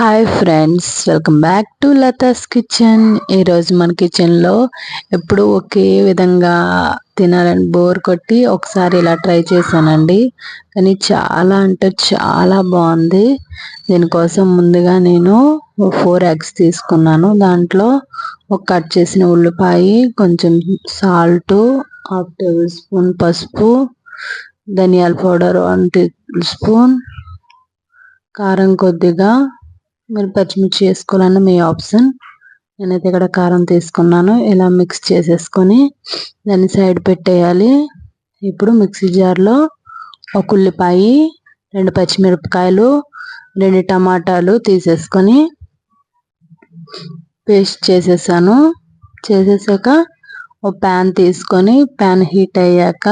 Hi friends welcome back to Latha's kitchen ఈరోజు మన కిచెన్లో ఎప్పుడు ఒకే విధంగా తినాలని బోర్ కొట్టి ఒకసారి ఇలా ట్రై చేశానండి. కానీ చాలా అంటే చాలా బాగుంది. దీనికోసం ముందుగా నేను ఫోర్ ఎగ్స్ తీసుకున్నాను. దాంట్లో ఒక కట్ చేసిన ఉల్లిపాయ కొంచెం సాల్ట్ హాఫ్ టేబుల్ స్పూన్ పసుపు ధనియాల పౌడర్ వన్ టేబుల్ స్పూన్ కారం కొద్దిగా మీరు పచ్చిమిర్చి వేసుకోవాలన్న మీ ఆప్షన్. నేనైతే ఇక్కడ కారం తీసుకున్నాను. ఇలా మిక్స్ చేసేసుకొని దాన్ని సైడ్ పెట్టేయాలి. ఇప్పుడు మిక్సీ జార్లో ఒక ఉల్లిపాయ రెండు పచ్చిమిరపకాయలు రెండు టమాటాలు తీసేసుకొని పేస్ట్ చేసేసాను. చేసేసాక ఒక ప్యాన్ తీసుకొని ప్యాన్ హీట్ అయ్యాక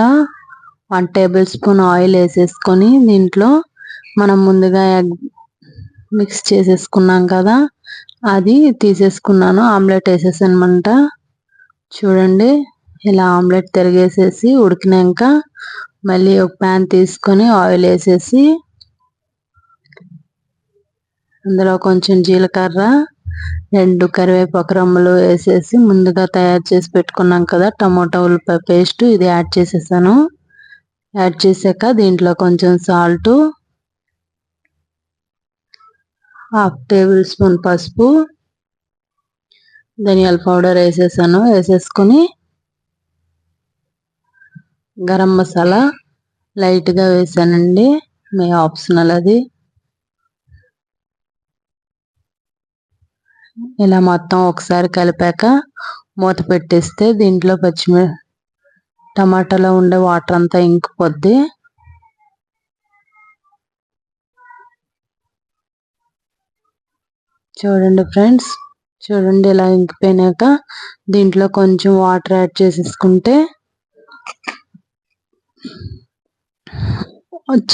వన్ టేబుల్ స్పూన్ ఆయిల్ వేసేసుకొని దీంట్లో మనం ముందుగా ఎగ్ మిక్స్ చేసేసుకున్నాం కదా అది తీసేసుకున్నాను. ఆమ్లెట్ వేసేసానమాట. చూడండి ఇలా ఆమ్లెట్ తిరిగేసేసి ఉడికినాక మళ్ళీ ఒక ప్యాన్ తీసుకొని ఆయిల్ వేసేసి అందులో కొంచెం జీలకర్ర రెండు కరివేపాకు రమ్మలు వేసేసి ముందుగా తయారు చేసి పెట్టుకున్నాం కదా టమోటా ఉల్లిపాయ పేస్ట్ ఇది యాడ్ చేసేసాను. యాడ్ చేసాక దీంట్లో కొంచెం సాల్టు హాఫ్ టేబుల్ స్పూన్ పసుపు ధనియాల పౌడర్ వేసేసాను. వేసేసుకొని గరం మసాలా లైట్గా వేసానండి. మీ ఆప్షనల్ అది. ఇలా మొత్తం ఒకసారి కలిపాక మూత పెట్టేస్తే దీంట్లో పచ్చిమిర టమాటాలో ఉండే వాటర్ అంతా ఇంకిపోద్ది. చూడండి ఫ్రెండ్స్. చూడండి ఇలా ఇంకిపోయినాక దీంట్లో కొంచెం వాటర్ యాడ్ చేసేసుకుంటే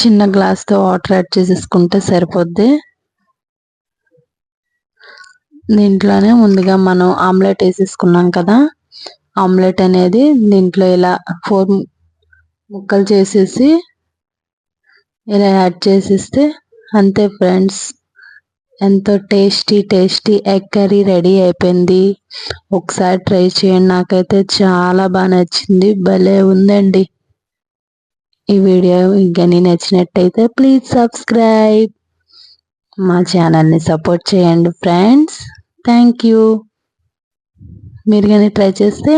చిన్న గ్లాస్తో వాటర్ యాడ్ చేసేసుకుంటే సరిపోద్ది. దీంట్లోనే ముందుగా మనం ఆమ్లెట్ వేసేసుకున్నాం కదా. ఆమ్లెట్ అనేది దీంట్లో ఇలా ఫోర్ ముక్కలు చేసేసి ఇలా యాడ్ చేసేస్తే అంతే ఫ్రెండ్స్. ఎంతో tasty tasty egg curry ready అయిపోయింది. ఒకసారి ట్రై చేయండి. నాకైతే చాలా బాగా నచ్చింది. భలే ఉందండి. ఈ వీడియో కానీ నచ్చినట్టయితే ప్లీజ్ సబ్స్క్రైబ్. మా ఛానల్ని సపోర్ట్ చేయండి ఫ్రెండ్స్. Thank you. మీరు కానీ ట్రై చేస్తే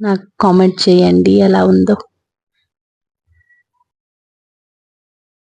నాకు కామెంట్ చేయండి. ఎలా ఉందో.